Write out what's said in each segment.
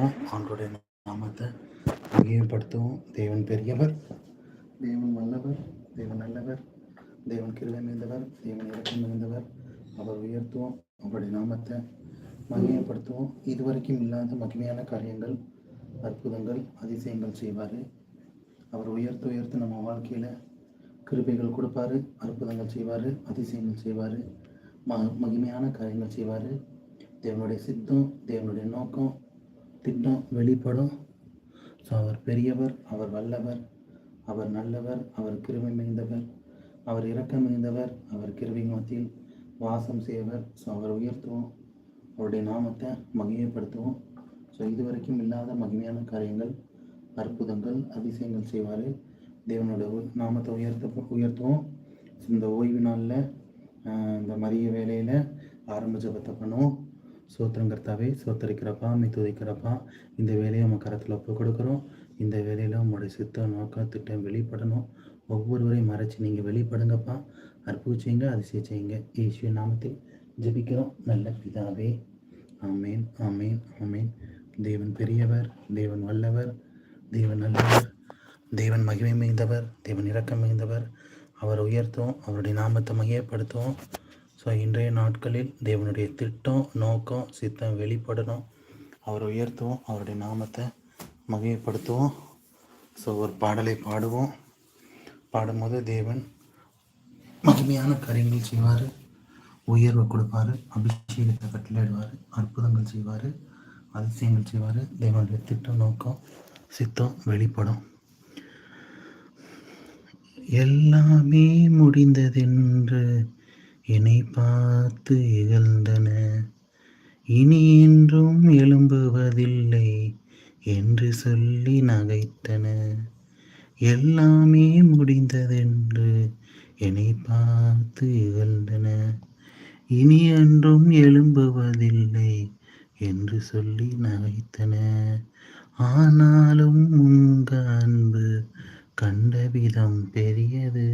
ஆண்டோடைய நாமத்தை மகிமைப்படுத்துவோம். தேவன் பெரியவர். தேவன் வல்லவர் தேவன் நல்லவர் தேவன் கிருவை மிகுந்தவர் தேவன் இறக்கம் மிகுந்தவர். அவர் உயர்த்துவோம் அவருடைய நாமத்தை மகிமைப்படுத்துவோம். இதுவரைக்கும் இல்லாத மகிமையான காரியங்கள் அற்புதங்கள் அதிசயங்கள் செய்வார். அவர் உயர்த்து உயர்த்து நம்ம வாழ்க்கையில் கிருபைகள் கொடுப்பாரு அற்புதங்கள் செய்வார் அதிசயங்கள் செய்வார் ம மகிமையான காரியங்கள் செய்வார். தேவனுடைய சித்தம் தேவனுடைய நோக்கம் திட்டம் வெளிப்படும். ஸோ அவர் பெரியவர் அவர் வல்லவர் அவர் நல்லவர் அவர் கிருமை மிகுந்தவர் அவர் இரக்கம் மிகுந்தவர் அவர் கிருமை மத்தியில் வாசம் செய்வர் ஸோ அவர் உயர்த்துவோம். அவருடைய நாமத்தை மகிமைப்படுத்துவோம். ஸோ இதுவரைக்கும் இல்லாத மகிமையான காரியங்கள் அற்புதங்கள் அதிசயங்கள் செய்வார். தேவனோட நாமத்தை உயர்த்த உயர்த்துவோம். இந்த ஓய்வு நாளில் இந்த மதிய வேலையில் ஆரம்ப ஜபத்தை பண்ணுவோம். சோத்திரங்கர்த்தாவே சோத்தரிக்கிறப்பா மீ துதிக்கிறப்பா இந்த வேலையை நம்ம கரத்தில் ஒப்பு கொடுக்குறோம். இந்த வேலையில் உங்களுடைய சித்த நோக்கம் திட்டம் வெளிப்படணும். ஒவ்வொருவரையும் மறைச்சி நீங்கள் வெளிப்படுங்கப்பா. அற்புதம் செய்யுங்க அதிசயம் செய்யுங்க. ஈஸ்வர நாமத்தில் ஜபிக்கிறோம். நல்ல பிதாவே ஆமேன் ஆமேன் ஆமேன். தேவன் பெரியவர் தேவன் வல்லவர் தேவன் நல்லவர் தேவன் மகிமை மிகுந்தவர் தேவன் இரக்கம் மிகுந்தவர். அவரை உயர்த்தும் அவருடைய நாமத்தை மையப்படுத்துவோம். ஸோ இன்றைய நாட்களில் தேவனுடைய திட்டம் நோக்கம் சித்தம் வெளிப்படணும். அவரை உயர்த்துவோம் அவருடைய நாமத்தை மகிமைப்படுத்துவோம். ஸோ ஒரு பாடலை பாடுவோம். பாடும்போது தேவன் மகிமையான காரியங்கள் செய்வார். உயர்வை கொடுப்பார் அபிஷேகத்தை கட்டளையிடுவார் அற்புதங்கள் செய்வார் அதிசயங்கள் செய்வார். தேவனுடைய திட்டம் நோக்கம் சித்தம் வெளிப்படும். எல்லாமே முடிந்ததென்று என்னை பார்த்து இகழ்ந்தன. இனி என்றும் எழும்புவதில்லை என்று சொல்லி நகைத்தன. எல்லாமே முடிந்ததென்று என்னை பார்த்து இகழ்ந்தன. இனி என்றும் எழும்புவதில்லை என்று சொல்லி நகைத்தன. ஆனாலும் உங்க அன்பு கண்ட விதம் பெரியது.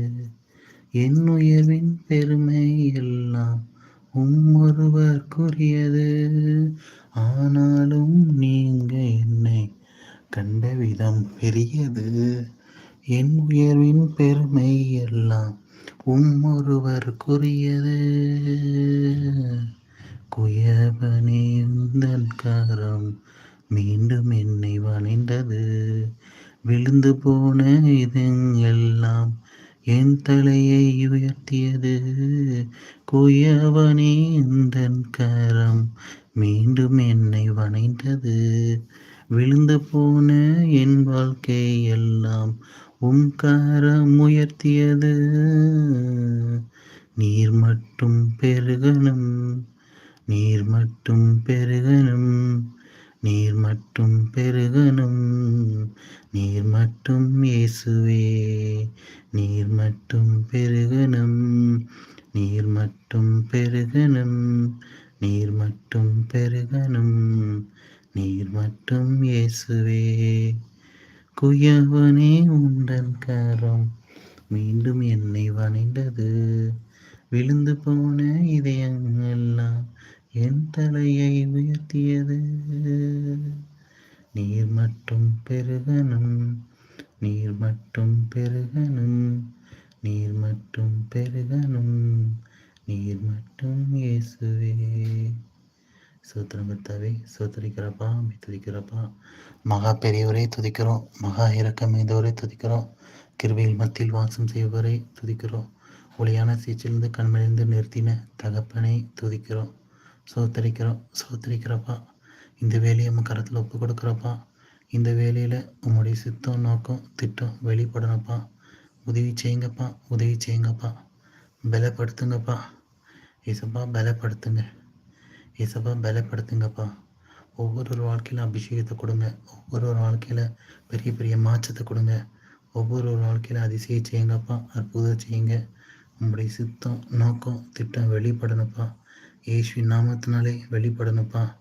என் உயர்வின் பெருமை எல்லாம் உம்மொருவர்க்குரியது ஆனாலும் நீங்க என்னை கண்ட விதம் பெரியது. என் உயர்வின் பெருமை எல்லாம் உம்மொருவர்க்குரியது குயவனே உந்தன் கரம் மீண்டும் என்னை வளைந்தது விழுந்து போன இதுங்கெல்லாம் என் தலையை உயர்த்தியது குயவனேந்தன் கரம்? மீண்டும் என்னை வணைந்தது. விழுந்து போன என் வாழ்க்கை எல்லாம் உம் கரம் உயர்த்தியது. நீர் மட்டும் பெருகணும் நீர் மட்டும் பெருகணும். நீர் மட்டும் பெருகணும். நீர் மட்டும் இயேசுவே. நீர் மட்டும் பெருகணும். நீர் மட்டும் பெருகணும். நீர் மட்டும் பெருகணும். நீர் மட்டும் இயேசுவே. குயவனே உண்டன் கரம் மீண்டும் என்னை வணைந்தது விழுந்து போன இதயங்கள்லாம் என் தலையை உயர்த்தியது. நீர் மட்டும் பெருகனும் நீர் மட்டும் பெருகனும் நீர் மட்டும் பெருகனும் நீர் மட்டும் இயேசுவே. சோத்திரங்கத்தாவே சோத்தரிக்கிறப்பா துதிக்கிறப்பா மகா பெரியவரை துதிக்கிறோம். மகா இறக்கம் மீதவரை துதிக்கிறோம். கிருவியில் மத்தியில் வாசம் செய்வரை துதிக்கிறோம். ஒளியான சீச்சிலிருந்து கண்மணிந்து நிறுத்தின தகப்பனை துதிக்கிறோம். சோத்தரிக்கிறோம் சோத்தரிக்கிறப்பா. இந்த வேலையை நம்ம கரத்தில் ஒப்பு கொடுக்குறப்பா. இந்த வேலையில் உங்களுடைய சித்தம் நோக்கம் திட்டம் வெளிப்படணும்ப்பா. உதவி செய்யுங்கப்பா உதவி செய்யுங்கப்பா. பலப்படுத்துங்கப்பா. இசப்பா பலப்படுத்துங்க. இசப்பா பலப்படுத்துங்கப்பா. ஒவ்வொரு வாழ்க்கையில் அபிஷேகத்தை கொடுங்க. ஒவ்வொரு ஒரு வாழ்க்கையில் பெரிய பெரிய மாற்றத்தை கொடுங்க. ஒவ்வொரு ஒரு வாழ்க்கையில் அதிசயம் செய்யுங்கப்பா. அற்புதம் செய்யுங்க. உங்களுடைய சித்தம் நோக்கம் திட்டம் வெளிப்படணும்ப்பா. இயேசுவின் நாமத்தினாலே வெளிப்படணும்ப்பா.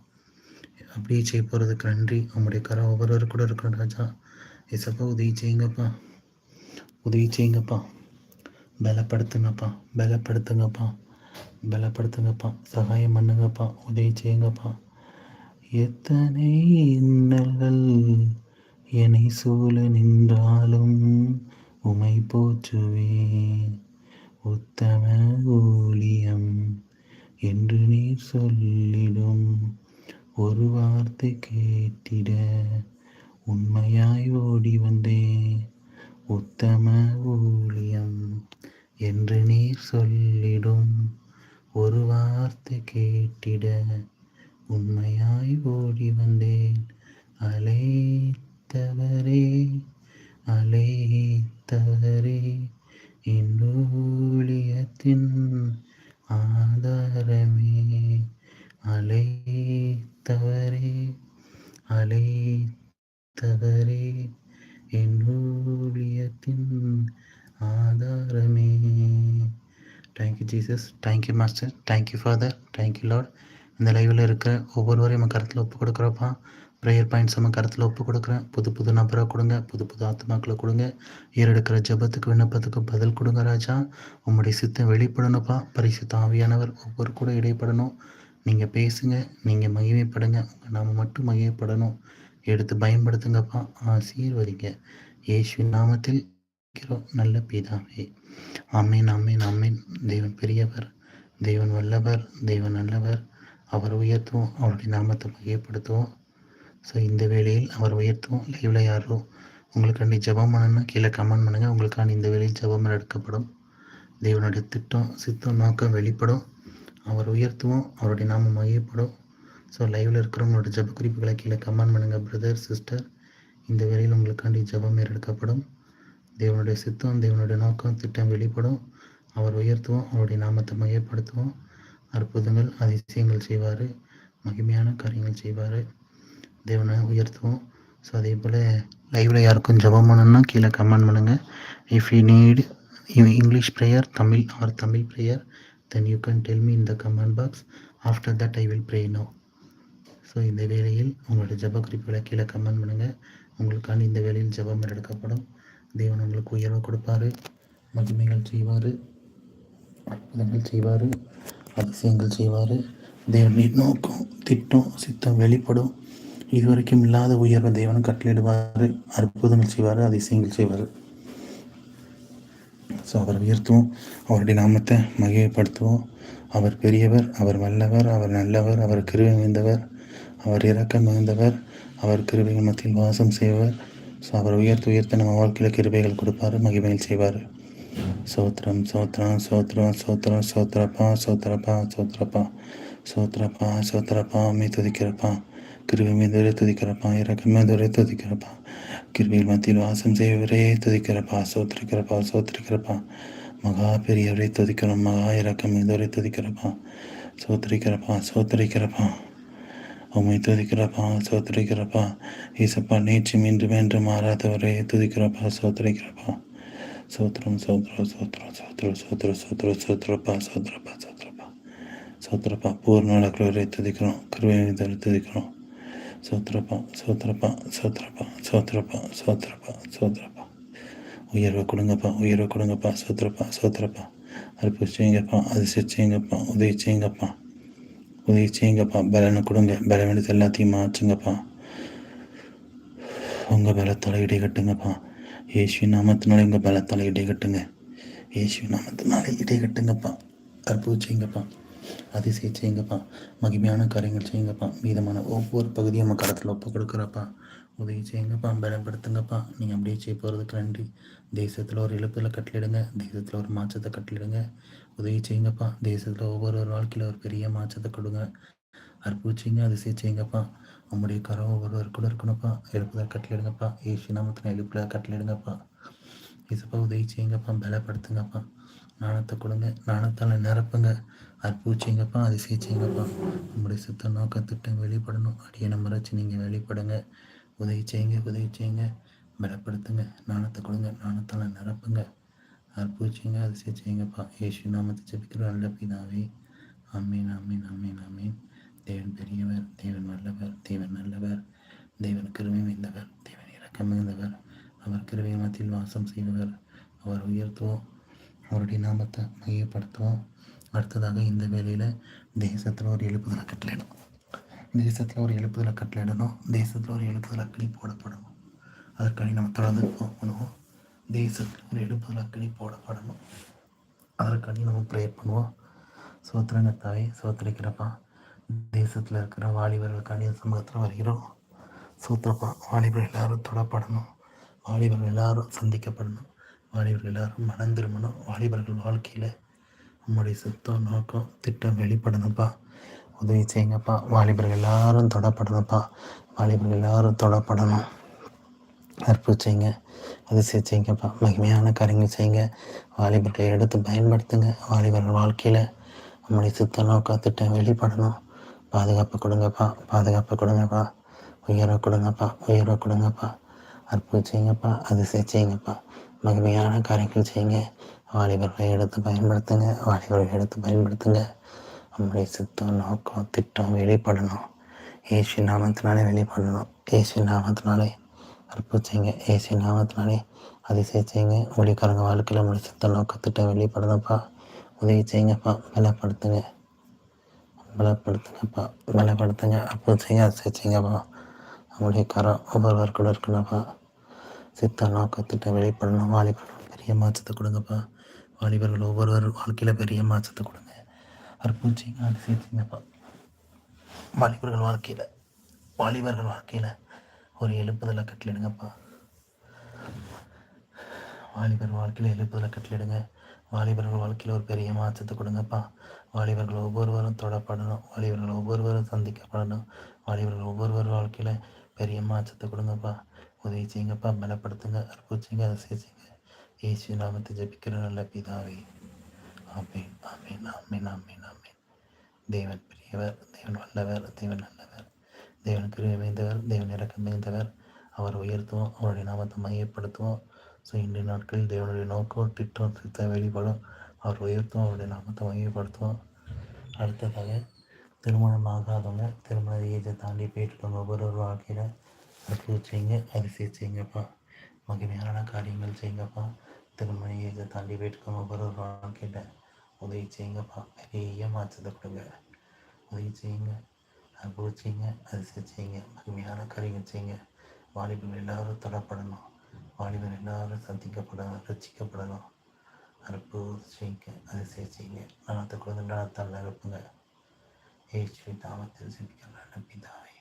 அப்படியே செய்ய போகிறதுக்கு நன்றி. உங்களுடைய கரை ஒவ்வொருவர் கூட இருக்கணும் ராஜா. ஏசப்பா உதவி செய்யுங்கப்பா. உதவி செய்யுங்கப்பா. பலப்படுத்துங்கப்பா. பலப்படுத்துங்கப்பா. பலப்படுத்துங்கப்பா. சகாயம் பண்ணுங்கப்பா. உதவி செய்யுங்கப்பா. எத்தனை இன்னல்கள் என்னை சூழ நின்றாலும் உமை போற்றுவேன். உத்தம ஊழியம் என்று நீர் சொல்லிடும். ஒரு வார்த்தை கேட்டிட உண்மையாய் ஓடி வந்தேன் உத்தம ஊழியம் என்று நீர் சொல்லிடும். ஒரு வார்த்தை கேட்டிட உண்மையாய் ஓடி வந்தேன். அலைத்தவரே அலைத்தவரே ஊழியத்தின் கரமே அலைத்தவரே அலைத்தவரே என் ஊழியத்தின் ஆதாரமே. Thank you Jesus thank you master thank you father thank you lord இந்த லைவில் இருக்கிற ஒவ்வொருவரையும் நம்ம கருத்தில் ஒப்பு கொடுக்குறப்பா ப்ரேயர் பாயிண்ட்ஸ் நம்ம கருத்தில் ஒப்பு கொடுக்குறேன். புது புது நபரை கொடுங்க புது புது ஆத்மாக்களை கொடுங்க. ஏறெடுக்கிற ஜபத்துக்கு விண்ணப்பத்துக்கு பதில் கொடுங்க ராஜா. உங்களுடைய சித்தம் வெளிப்படணும்ப்பா. பரிசுத்த ஆவியானவர் ஒவ்வொரு கூட இடைப்படணும். நீங்கள் பேசுங்க நீங்கள் மகிமைப்படுங்க. உங்கள் நாம மட்டும் மகிமைப்படணும். எடுத்து பயன்படுத்துங்கப்பா. ஆசீர்வதிங்க. இயேசு நாமத்தில் நல்ல பிதாவே. அம்மீன் அம்மீன் அம்மேன் தேவன் பெரியவர் தேவன் வல்லவர் தேவன் நல்லவர். அவர் உயர்த்துவோம். அவருடைய நாமத்தை மையப்படுத்துவோம் ஸோ இந்த வேளையில் அவர் உயர்த்துவோம் லைவில் யாரோ உங்களுக்காண்டி ஜபம் பண்ணணும்னா கீழே கமெண்ட் பண்ணுங்கள் உங்களுக்காண்டி இந்த வேலையில் ஜபம் எடுக்கப்படும் தேவனுடைய திட்டம் சித்தம் நோக்கம் வெளிப்படும். அவர் உயர்த்துவோம் அவருடைய நாமம் மையப்படும் ஸோ லைவில் இருக்கிறவங்களோட ஜப குறிப்புகளை கீழே கமெண்ட் பண்ணுங்கள் பிரதர் சிஸ்டர் இந்த வேலையில் உங்களுக்காண்டி ஜபம் எடுக்கப்படும் தேவனுடைய சித்தம் தேவனுடைய நோக்கம் திட்டம் வெளிப்படும். அவர் உயர்த்துவோம் அவருடைய நாமத்தை மையப்படுத்துவோம் அற்புதங்கள் அதிசயங்கள் செய்வார். மகிமையான காரியங்கள் செய்வார். தேவனை உயர்த்துவோம். ஸோ அதே போல் லைவில் யாருக்கும் ஜபம் பண்ணணும்னா கீழே கமெண்ட் பண்ணுங்கள் if you need English prayer Tamil or Tamil prayer then you can tell me in the comment box after that I will pray no so இந்த வேளையில் உங்களோட ஜப குறிப்புகளை கீழே கமெண்ட் பண்ணுங்கள் உங்களுக்கான இந்த வேலையில் ஜபம் எடுக்கப்படும். தேவன் உங்களுக்கு உயர்வை கொடுப்பாரு. மகிமைகள் செய்வார். அற்புதங்கள் செய்வார். அதிசயங்கள் செய்வார். தேவனின் நோக்கம் திட்டம் சித்தம் வெளிப்படும். இதுவரைக்கும் இல்லாத உயர்வை தேவன் கட்டளிடுவார் அற்புதங்கள் செய்வார் அதிசயங்கள் செய்வார். ஸோ அவர் உயர்த்துவோம். அவருடைய நாமத்தை மகிழ்ப்படுத்துவோம் அவர் பெரியவர் அவர் வல்லவர் அவர் நல்லவர் அவர் கிருவை மிகுந்தவர் அவர் இறக்கம் மிகுந்தவர் அவர் கிருவைகள் மத்தியில் வாசம் செய்வார் ஸோ அவர் உயர்த்து உயர்த்த நம்ம வாழ்க்கையில் கிருபைகள் கொடுப்பார் மகிமையில் செய்வார். சோத்திரம் சோத்ரா சோத்ரா சோத்ரம் சோத்ரப்பா சோத்ரப்பா சோத்ரப்பா சோத்ரப்பா ஸோத்ரப்பா மீ துதிக்கிறப்பா. கிருவி மீதுவரை துதிக்கிறப்பா இறக்கம் மீதுவரை துதிக்கிறப்பா. கிருவியில் மத்தியில் வாசம் செய்வரே துதிக்கிறப்பா. சோத்திரிக்கிறப்பா சோத்திருக்கிறப்பா. மகா பெரியவரை துதிக்கிறோம் மகா இறக்கம் மீதுவரை துதிக்கிறப்பா. சோத்திரிக்கிறப்பா சோத்திரிக்கிறப்பா. உண்மை துதிக்கிறப்பா சோத்திரிக்கிறப்பா. ஈசப்பா நீச்சு மீண்டும் என்று மாறாதவரை துதிக்கிறப்பா சோத்திரிக்கிறப்பா. சோத்திரம் சோத்ரோ சோத்திரம் சோத்ரோ சோத்ர சோத்திரம் சோத்திரப்பா சோத்திரப்பா சோத்திரப்பா. சோத்திரப்பா பூர்ண வழக்கில் துதிக்கிறோம் கருவை துதிக்கிறோம். சோத்திரப்பா சோத்திரப்பா சோத்திரப்பா சோத்திரப்பா சோத்திரப்பா சோத்திரப்பா. உயர்வை கொடுங்கப்பா உயர்வை கொடுங்கப்பா சோத்ரப்பா சோத்திரப்பா. அற்புதம் செய்யுங்கப்பா அதிசயம் செய்யுங்கப்பா உதவி செய்யுங்கப்பா உதவி செய்யுங்கப்பா பலனை கொடுங்க பலம் எல்லாத்தையும் மாற்றுங்கப்பா. உங்கள் பலத்தால் இடை கட்டுங்கப்பா. ஏசுவி நாமத்தினால உங்கள் பலத்தால் இடை கட்டுங்க. ஏசுவி நாமத்தினால இடை கட்டுங்கப்பா. அற்புதம் செய்யுங்கப்பா அதிசய செய்யுங்கப்பா. மகிமையான காரியங்கள் செய்யுங்கப்பா. மீதமான ஒவ்வொரு பகுதியும் நம்ம கடத்தில் ஒப்பு கொடுக்குறப்பா. உதவி செய்யுங்கப்பா. பலப்படுத்துங்கப்பா. நீங்கள் அப்படியே செய்ய போகிறதுக்கு நன்றி. தேசத்தில் ஒரு இழப்பில் கட்டளிடுங்க தேசத்தில் ஒரு மாற்றத்தை கட்டளிடுங்க உதவி செய்யுங்கப்பா. தேசத்தில் ஒவ்வொரு ஒரு வாழ்க்கையில் ஒரு பெரிய மாற்றத்தை கொடுங்க. அற்புச்சிங்க அதிசய செய்யுங்கப்பா. உங்களுடைய கரம் ஒவ்வொருவர் கூட இருக்கணும்ப்பா. எழுப்புதல் கட்டளிடுங்கப்பா ஏசி நாமத்தின எழுப்புல கட்டளிடுங்கப்பா இசப்பா உதவி செய்யுங்கப்பா. பலப்படுத்துங்கப்பா. நாணத்தை கொடுங்க. நாணத்தால் நிரப்புங்க. அற்புதிச்சிங்கப்பா அதிசயிச்சிங்கப்பா செய்யுங்கப்பா. உங்களுடைய சுத்த நோக்கத்திட்டம் வெளிப்படணும். அடியனை மறைச்சி நீங்கள் வெளிப்படுங்க. உதவி செய்யுங்க உதவி செய்யுங்க. பலப்படுத்துங்க. நாணத்தை கொடுங்க. நாணத்தால் நிரப்புங்க. அற்புதிச்சிங்க அதிசயம் செய்யுங்கப்பா. ஏசு நாமத்தை ஜபிக்கிற நல்ல பிதாவே. அம்மீன் அம்மீன் அம்மீன் அம்மீன் தேவன் பெரியவர் தேவன் நல்லவர் தேவன் நல்லவர் தேவன் கிருமை வைந்தவர் தேவன் இறக்கம் மிகுந்தவர். அவர் கிருமி மத்தியில் வாசம் செய்தவர் அவர் உயர்த்துவோம். அவருடைய நாமத்தை மையப்படுத்துவோம். அடுத்ததாக இந்த வேலையில் தேசத்தில் ஒரு எழுப்புதலை கட்டளிடும் தேசத்தில் ஒரு எழுப்புதலை கட்டளையிடணும். தேசத்தில் ஒரு எழுப்புதல் அக்கணி போடப்படணும். அதற்காண்டி நம்ம தொடர்ந்து போகணும் தேசத்தில் ஒரு எழுப்புதல் அக்கணி போடப்படணும். அதற்காண்டி நம்ம ப்ரேயர் பண்ணுவோம். சோத்திரங்க தாய் சோத்திரிக்கிறப்பா தேசத்தில் இருக்கிற வாலிபர்களுக்காண்டி சமூகத்தில் வருகிறோம். சோத்திரப்பா வாலிபர்கள் எல்லாரும் தொடப்படணும். வாலிபர்கள் எல்லாரும் சந்திக்கப்படணும். வாலிபர்கள் எல்லாரும் மனம் திரும்பணும். வாலிபர்கள் வாழ்க்கையில் உங்களுடைய சுத்தம் நோக்கம் திட்டம் வெளிப்படணும்ப்பா உதவி செய்யுங்கப்பா. வாலிபர்கள் எல்லாரும் தொடப்படணும்ப்பா வாலிபர்கள் எல்லாரும் தொடப்படணும். அற்புதம் செய்யுங்க. அதிசயம் செய்யுங்கப்பா. மகிமையான காரியங்கள் செய்யுங்க. வாலிபர்களை எடுத்து பயன்படுத்துங்க. வாலிபர்கள் வாழ்க்கையில் நம்முடைய சுத்த நோக்க திட்டம் வெளிப்படணும். பாதுகாப்பு கொடுங்கப்பா. பாதுகாப்பு கொடுங்கப்பா. உயர கொடுங்கப்பா. உயர கொடுங்கப்பா. அற்புதம் செய்யுங்கப்பா. அதிசயம் செய்யுங்கப்பா. மகிமையான காரியங்கள் செய்யுங்க. வாலிபர்களை எடுத்து பயன்படுத்துங்க வாலிபர்களை எடுத்து பயன்படுத்துங்க. நம்முடைய சித்தம் நோக்கம் திட்டம் வெளிப்படணும். ஏசு நாமத்தினாலே வெளிப்படணும். ஏசு நாமத்தினாலே அற்புதம் செய்யுங்க. ஏசு நாமத்தினாலே அதிசயம் செய்யுங்க. ஊழியக்காரங்க வாழ்க்கையில் நம்முடைய சுத்த நோக்கத்திட்ட வெளிப்படணும்ப்பா. உதவி செய்யுங்கப்பா. பலப்படுத்துங்க. பலப்படுத்துங்கப்பா. பலப்படுத்துங்க. அற்புதம் செய்ய அதிசயம் செய்யுங்கப்பா. அவங்களுடைய கரம் ஒவ்வொருவர் கூட இருக்கணும்ப்பா சித்த நோக்கத்திட்ட வெளிப்படணும். வாலிபர்கள் பெரிய மாற்றத்தை கொடுங்கப்பா. வாலிபர்கள் ஒவ்வொருவர் வாழ்க்கையில் பெரிய மாற்றத்தை கொடுங்க. அற்புதம் செய்யுங்க வாலிபர்கள் வாழ்க்கையில் வாலிபர்கள் வாழ்க்கையில் ஒரு எழுப்புதலை கட்டளிடுங்கப்பா. வாலிபர் வாழ்க்கையில் எழுப்புதலை கட்டளிடுங்க. வாலிபர்கள் வாழ்க்கையில் ஒரு பெரிய மாற்றத்தை கொடுங்கப்பா. வாலிபர்கள் ஒவ்வொருவரும் தொடப்படணும். வாலிபர்கள் ஒவ்வொருவரும் சந்திக்கப்படணும். வாலிபர்கள் ஒவ்வொருவர் வாழ்க்கையில் பெரிய மாற்றத்தை கொடுங்கப்பா. உதவி செய்யுங்கப்பா பலப்படுத்துங்க. அற்புதங்க அதை இயேசு நாமத்தை ஜபிக்கிற நல்ல பிதாவே. ஆமேன் ஆமேன் ஆமேன் ஆமேன் ஆமேன். தேவன் பெரியவர் தேவன் வல்லவர் தேவன் நல்லவர் தேவன் கிருமைந்தவர் தேவன் இறக்கமைந்தவர் அவர் உயர்த்துவோம் அவருடைய நாமத்தை மையப்படுத்துவோம். ஸோ இன்றைய நாட்களில் தேவனுடைய நோக்கம் திட்டம் சித்த வெளிப்படும் அவர் உயர்த்துவோம் அவருடைய நாமத்தை மையப்படுத்துவோம். அடுத்ததாக திருமணம் ஆகாதவங்க திருமண ஏஜை தாண்டி போயிட்டு ஒவ்வொரு வாழ்க்கையில் அற்புதம் செய்யுங்க அதிசயம் செய்யுங்கப்பா. மகிமையான காரியங்கள் செய்யுங்கப்பா. திருமணி ஏஜை தாண்டி போயிட்டு ஒவ்வொரு கேட்டேன் உதவி செய்யுங்கப்பா பெரிய மாற்றத்தை கொடுங்க உதவி செய்யுங்க அற்புதம் செய்யுங்க அதிசயம் செய்யுங்க மகிமையான காரியங்கள் செய்யுங்க. வாலிபர்கள் எல்லாரும் தொடப்படணும். வாலிபர் எல்லாரும் சந்திக்கப்படணும் ரசிக்கப்படணும். அற்புதம் செய்யுங்க அதிசயம் செய்யுங்க. நலத்தை கொடுத்து நலத்தால் நிரப்புங்க ஏசுவி தாமத்தில் சிந்திக்கலாம் பிதாவே.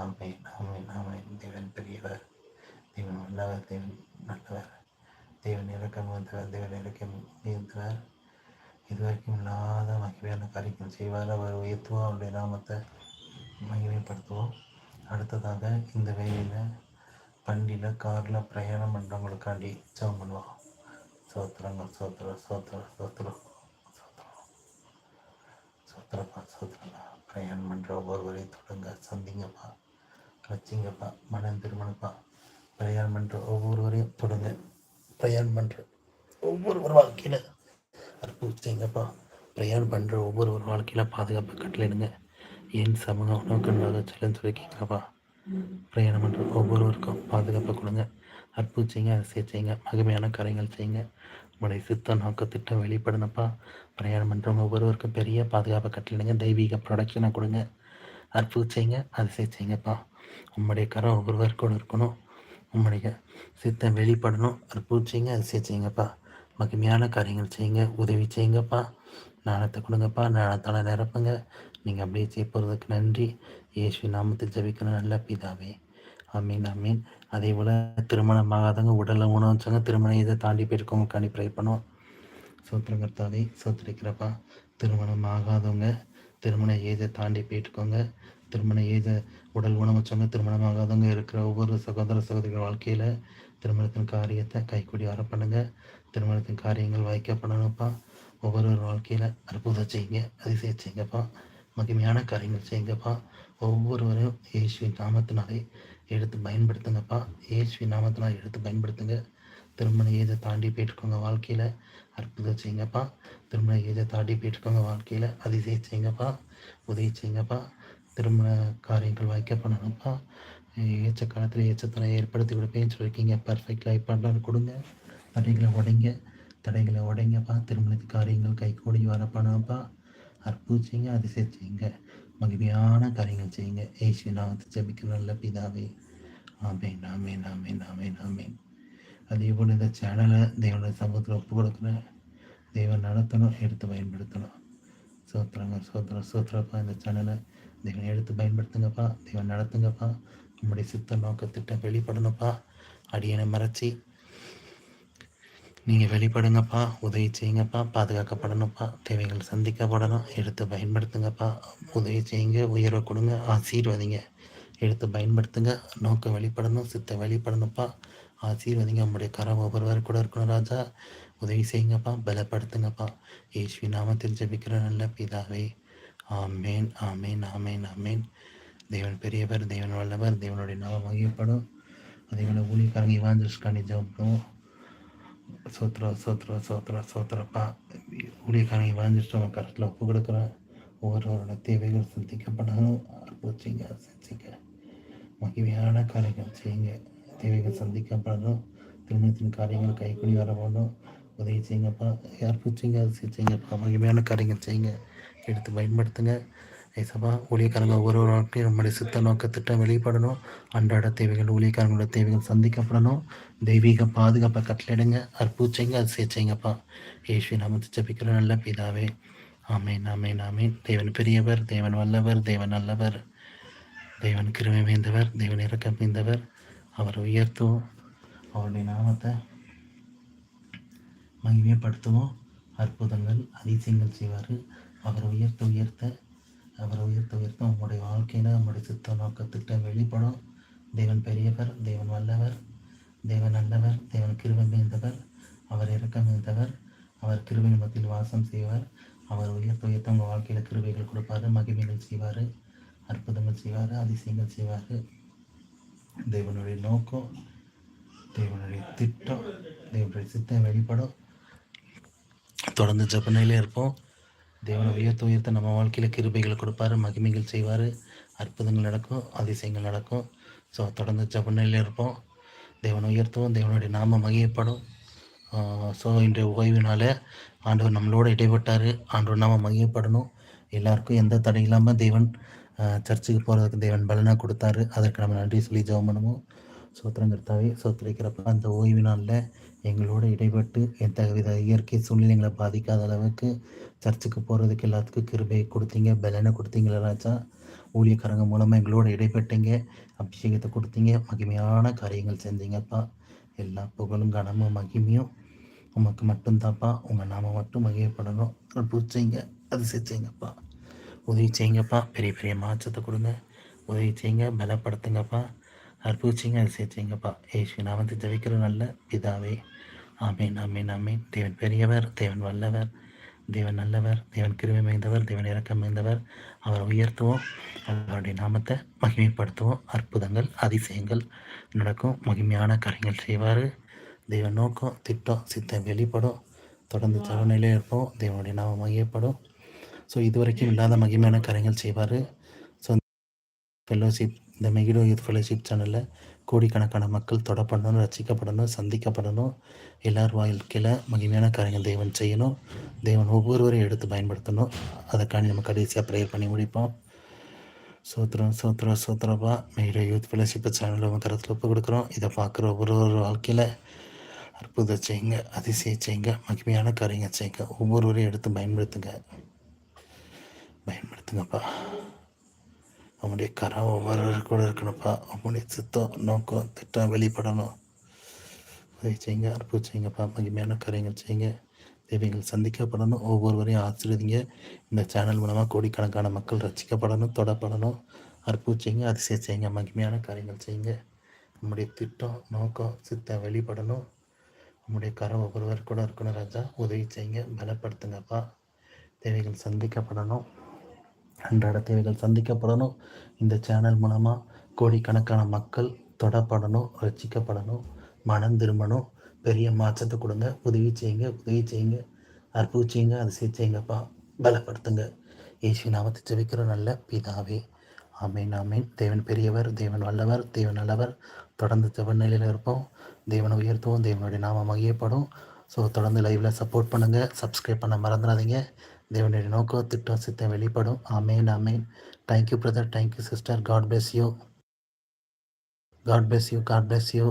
ஆமை நாமே நாமே தேவன் பெரியவர். தேவன் நல்லவர் தேவன் நல்லவர். தேவன் இறக்கம் வந்தவர் தேவன் இறக்கம் இருந்தவர் இதுவரைக்கும் இல்லாத மகிமையான காரியங்கள் செய்வார். அவர் உயர்த்துவோம் அவருடைய நாமத்தை மகிமைப்படுத்துவோம். அடுத்ததாக இந்த வேலையில் வண்டியில் காரில் பிரயாணம் பண்ணுறவங்களுக்காண்டி ஜெபம் பண்ணுவோம். சோத்திரங்கள் சோத்திர சோத்திர சோத்திரம் சோத்திரம். சோத்திரப்பா சோத்திரப்பா. பிரயாணம் பண்ணுற ஒவ்வொருவரையும் தொடங்க சந்திங்கப்பா வச்சிங்கப்பா மனம் திருமணப்பா. பிரயாணம் பண்ணுற ஒவ்வொருவரையும் தொடங்க. பிரயாணம் பண்ணுற ஒவ்வொருவர் வாழ்க்கையில் அற்புதத்தைங்கப்பா பிரயாணம் பண்ணுற ஒவ்வொருவர் வாழ்க்கையில் பாதுகாப்பு கட்டளையிடுங்க. என் சமூகம் நோக்கமாக சொல்லுன்னு சொல்லியிருக்கீங்கப்பா பிரயாணம் பண்ணுற ஒவ்வொருவருக்கும் பாதுகாப்பை கொடுங்க. அற்புதம் செய்யுங்க செய்யுங்க மகிமையான காரியங்கள் செய்யுங்க. உங்களுடைய சித்த நோக்க திட்டம் வெளிப்படணப்பா பிரயாணம் பண்ணுறவங்க ஒவ்வொருவருக்கும் பெரிய பாதுகாப்பை கட்டளிடுங்க தெய்வீக ப்ரொடக்ஷனை கொடுங்க. அற்புதம் செய்யுங்க அதிசயம் செய்யுங்கப்பா. உங்களுடைய கரம் ஒவ்வொருவருக்கும் இருக்கணும். உம்முடைய சித்தம் வெளிப்படணும். அற்புதம் செய்யுங்க அதிசயம் செய்யுங்கப்பா. மகிமையான காரியங்கள் செய்யுங்க உதவி செய்யுங்கப்பா. நாணத்தை கொடுங்கப்பா நாணத்தால் நிரப்புங்க. நீங்கள் அப்படியே செய்ய போகிறதுக்கு நன்றி. இயேசு நாமத்தில் ஜபிக்கணும் நல்ல பிதாவே. அமீன் அமீன் அதே போல் திருமணம் ஆகாதவங்க உடலில் உணவுச்சாங்க திருமணம் இதை தாண்டி போயிருக்கவங்க கணி ப்ரை பண்ணுவோம். சோத்திரங்கர்த்தாவே சோத்திரிக்கிறப்பா. திருமணம் ஆகாதவங்க திருமண ஏஜை தாண்டி போயிட்டுக்கோங்க திருமண ஏஜை உடல் ஊனமுச்சவங்க திருமணமாகாதவங்க இருக்கிற ஒவ்வொரு சகோதர சகோதரிகள் வாழ்க்கையில் திருமணத்தின் காரியத்தை கைக்கூடி வர பண்ணுங்கள் திருமணத்தின் காரியங்கள் வைக்கப்படணும்ப்பா. ஒவ்வொரு வாழ்க்கையில் அற்புதம் செய்யுங்க அதிசயம் செய்யுங்கப்பா. மகிமையான காரியங்கள் செய்யுங்கப்பா. ஒவ்வொருவரையும் இயேசுவின் நாமத்தினாலே எடுத்து பயன்படுத்துங்கப்பா. இயேசுவின் நாமத்தினால் எடுத்து பயன்படுத்துங்க. திருமண ஏஜை தாண்டி போயிட்டுருக்கோங்க வாழ்க்கையில் அற்புதம் செய்யுங்கப்பா. திருமண ஏஜை தாண்டி போயிட்டுருக்கோங்க வாழ்க்கையில் அதிசயம் செய்யுங்கப்பா. உதவி செய்யுங்கப்பா. திருமண காரியங்கள் வைக்கப்படணும்ப்பா. ஏச்ச காலத்தில் ஏச்சத்தனை ஏற்படுத்தி கொடுப்பேன்னு சொல்லியிருக்கீங்க. பர்ஃபெக்ட் லைஃப் பண்ணுறது கொடுங்க. தடைகளை உடைங்க. தடைகளை உடைங்கப்பா. திருமணத்து காரியங்கள் கை கூடி வரப்பணப்பா அற்புதம் செய்யுங்க செய்யுங்க மகிமையான காரியங்கள் செய்யுங்க. ஏசு நாமத்தை ஜபிக்கிற நல்ல பிதாவே. ஆமேன் ஆமேன் ஆமேன் ஆமேன் ஆமேன். அதே போல் இந்த சேனலை தேவனுடைய சமூகத்தில் ஒப்பு கொடுக்குறேன் தேவன் நடத்தணும் எடுத்து பயன்படுத்தணும். சோத்திரங்க சோத்திரம் சோத்திரப்பா இந்த சேனலை. தேவனை எடுத்து பயன்படுத்துங்கப்பா. தேவன் நடத்துங்கப்பா. நம்முடைய சித்த நோக்கத்திட்டம் வெளிப்படணும்ப்பா. அடியனை மறைச்சி நீங்கள் வெளிப்படுங்கப்பா. உதவி செய்யுங்கப்பா. பாதுகாக்கப்படணும்ப்பா. தேவைகள் சந்திக்கப்படணும். எடுத்து பயன்படுத்துங்கப்பா. உதவி செய்யுங்க. உயர்வை கொடுங்க. ஆசீர்வதிங்க. எடுத்து பயன்படுத்துங்க. நோக்கம் வெளிப்படணும். சித்த வெளிப்படணும்ப்பா. ஆசீர்வதிங்க. நம்முடைய கரம் ஒவ்வொருவர் கூட இருக்கணும் ராஜா. உதவி செய்யுங்கப்பா. பலப்படுத்துங்கப்பா. ஏஸ்வி நாமத்தில் ஜபிக்கிற நல்ல பிதாவே ஆமேன் ஆமேன் ஆமேன் ஆமேன். தேவன் பெரியவர் தேவன் வல்லவர் தேவனுடைய நாமம் வகைப்படும் அதே போல் ஊழியக்காரங்க இவாஞ்சலிஸ்காண்டி பண்ணுவோம் சோத்ரா சோத்ரா சோத்ரா சோத்ரப்பா ஊழியக்காரங்க இவாஞ்சலிஸ்ட் அவன் கருத்தில் ஒப்பு கொடுக்குறேன் ஒவ்வொருவரோட தேவைகள் சந்திக்கப்படணும். அற்புதங்க செஞ்சுங்க மகிமையான காரியங்கள் செய்யுங்க. தேவைகள் சந்திக்கப்படணும். திருமணத்தின் காரியங்கள் கைக்குடி வர வேணும் உதவி செய்யுங்கப்பா. யார் செய்யுங்கப்பா. மகிமையான காரியங்கள் செய்யுங்க. எடுத்து பயன்படுத்துங்க. ஏசப்பா ஊழியக்காரங்க ஒவ்வொரு வாழ்க்கையும் நம்முடைய சித்த நோக்க திட்டம் வெளிப்படணும் அன்றாட தேவைகள் ஊழியக்காரங்களோட தேவைகள் சந்திக்கப்படணும். தெய்வீக பாதுகாப்பை கட்டளிடுங்க அற்புச்சைங்க அது சேர்ச்சிங்கப்பா ஏஸ்வி நாமத்தை ஜபிக்கிற நல்ல பிதாவே. ஆமேன் ஆமேன் ஆமேன். தேவன் பெரியவர் தேவன் வல்லவர் தேவன் நல்லவர். தேவன் கிருமை மேய்ந்தவர் தேவன் இறக்கம் மீந்தவர் அவர் உயர்த்துவோம். அவருடைய நாமத்தை மகிமைப்படுத்துவோம். அற்புதங்கள் அதிசயங்கள் செய்வார். அவரை உயர்த்த உயர்த்த அவரை உயர்த்த உயர்த்த உங்களுடைய வாழ்க்கையில் நம்முடைய சித்த நோக்கத்திட்ட வெளிப்படும். தேவன் பெரியவர் தேவன் வல்லவர் தேவன் நல்லவர் தேவன் கிருபை மிகுந்தவர் அவர் இறக்கம் மிகுந்தவர் அவர் கிருபை மத்தியில் வாசம் செய்வார். அவர் உயர்த்த உயர்த்த உங்கள் வாழ்க்கையில் கிருபைகள் கொடுப்பார் மகிமைகள் செய்வார் அற்புதங்கள் செய்வார் அதிசயங்கள் செய்வார். தேவனுடைய நோக்கம் தேவனுடைய திட்டம் தேவனுடைய சித்தம் வெளிப்படும். தொடர்ந்து ஜப்பனையிலே இருப்போம். தேவனை உயர்த்த உயர்த்த நம்ம வாழ்க்கையில் கிருபைகள் கொடுப்பாரு மகிமைகள் செய்வார். அற்புதங்கள் நடக்கும் அதிசயங்கள் நடக்கும். ஸோ தொடர்ந்து ஜபநிலையில் இருப்போம். தேவனை உயர்த்துவோம் தேவனுடைய நாம மகிழப்படும் ஸோ இன்றைய ஓய்வினால் ஆண்டவர் நம்மளோடு இடைப்பட்டார். ஆண்டவர் நாம மகியப்படணும் எல்லாருக்கும் எந்த தடை இல்லாமல் தேவன் சர்ச்சுக்கு போகிறதுக்கு தேவன் பலனாக கொடுத்தாரு. அதற்கு நம்ம நன்றி சொல்லி ஜெபம் பண்ணுவோம். சோத்திரங்கர்த்தாவே சோத்திரிக்கிறப்ப அந்த ஓய்வு நாளில் எங்களோட இடைப்பட்டு எந்தவித இயற்கை சூழ்நிலைகளை பாதிக்காத அளவுக்கு சர்ச்சுக்கு போகிறதுக்கு எல்லாத்துக்கும் கிருபையை கொடுத்தீங்க பலனை கொடுத்தீங்களா ராஜா. ஊழியக்காரங்க மூலமாக எங்களோட இடைப்பட்டீங்க அபிஷேகத்தை கொடுத்தீங்க மகிமையான காரியங்கள் செஞ்சீங்கப்பா எல்லா புகழும் கனமும் மகிமையும் உமக்கு மட்டும்தான்ப்பா. உங்கள் நாம மட்டும் மகிழப்படணும் பூச்சிங்க அது செஞ்சீங்கப்பா உதவி செய்யுங்கப்பா. பெரிய பெரிய மாற்றத்தை கொடுங்க. உதவி செய்யுங்க பலப்படுத்துங்கப்பா. அற்புதிச்சிங்க அது சேர்த்திங்கப்பா ஏசு நான் வந்து ஜபிக்கிற நல்ல பிதாவே. ஆமீன் ஆமீன் ஆமீன். தேவன் பெரியவர் தேவன் வல்லவர் தேவன் நல்லவர் தேவன் கிருமி மிகுந்தவர் தேவன் இறக்கம் மிகுந்தவர். அவரை உயர்த்துவோம். அவருடைய நாமத்தை மகிமைப்படுத்துவோம். அற்புதங்கள் அதிசயங்கள் நடக்கும். மகிமையான காரியங்கள் செய்வார். தேவன் நோக்கம் திட்டம் சித்தம் வெளிப்படும். தொடர்ந்து சவநிலையில் இருப்போம். தேவனுடைய நாமம் மகிமைப்படும். ஸோ இதுவரைக்கும் இல்லாத மகிமையான காரியங்கள் செய்வார். ஃபெல்லோஷிப் இந்த மெகிடோ யூத் ஃபெலோஷிப் சேனலில் கோடிக்கணக்கான மக்கள் தொடப்படணும் ரசிக்கப்படணும் சந்திக்கப்படணும். எல்லார் வாழ்க்கையில் மகிமையான காரியங்கள் தேவன் செய்யணும். தேவன் ஒவ்வொருவரையும் எடுத்து பயன்படுத்தணும். அதற்காண்டி நம்ம கடைசியாக ப்ரேயர் பண்ணி முடிப்போம். சூத்திரம் சோத்திரம் சூத்திரப்பா மெகிடோ யூத் ஃபெலோஷிப் சேனலில் உங்கள் கருத்தில் ஒப்பு கொடுக்குறோம். இதை பார்க்குற ஒவ்வொரு ஒரு வாழ்க்கையில் அற்புதம் செய்யுங்க அதிசயம் செய்யுங்க மகிமையான காரியங்கள் செய்யுங்க. ஒவ்வொருவரையும் எடுத்து பயன்படுத்துங்க. பயன்படுத்துங்கப்பா. அவனுடைய கரம் ஒவ்வொருவர் கூட இருக்கணும்ப்பா. அவனுடைய சித்தம் நோக்கம் திட்டம் வெளிப்படணும். உதவி செய்யுங்க அற்புதம் செய்யுங்கப்பா. மகிமையான காரியங்கள் செய்யுங்க. தேவைகள் சந்திக்கப்படணும். ஒவ்வொருவரையும் ஆசிரியதிங்க இந்த சேனல் மூலமாக கோடிக்கணக்கான மக்கள் ரசிக்கப்படணும் தொடப்படணும். அற்புதம் செய்யுங்க அதிசய செய்யுங்க மகிமையான காரியங்கள் செய்யுங்க. நம்முடைய திட்டம் நோக்கம் சித்தம் வெளிப்படணும். நம்முடைய கரம் ஒவ்வொருவர் கூட இருக்கணும் ராஜா. உதவி செய்யுங்க பலப்படுத்துங்கப்பா. தேவைகள் சந்திக்கப்படணும். அன்றாட தேவைகள் சந்திக்கப்படணும். இந்த சேனல் மூலமாக கோடிக்கணக்கான மக்கள் தொடப்படணும் ரசிக்கப்படணும் மனம் திரும்பணும். பெரிய மாற்றத்தை கொடுங்க. உதவி செய்யுங்க உதவி செய்யுங்க. அற்புதம் செய்யுங்க அதை செய்யுங்கப்பா. பலப்படுத்துங்க. இயேசு நாமத்தை ஜெபிக்கிற நல்ல பிதாவே. ஆமேன் ஆமேன். தேவன் பெரியவர் தேவன் வல்லவர் தேவன் நல்லவர். தொடர்ந்து செவ்வநிலையில் இருப்போம். தேவனை உயர்த்துவோம். தேவனுடைய நாம மகியப்படும் ஸோ தொடர்ந்து லைவில் சப்போர்ட் பண்ணுங்கள் சப்ஸ்கிரைப் பண்ண மறந்துடாதீங்க. தேவனுடைய நோக்கம் திட்டம் சித்தம் வெளிப்படும். Amen amen. Thank you brother thank you sister God bless you God bless you God bless you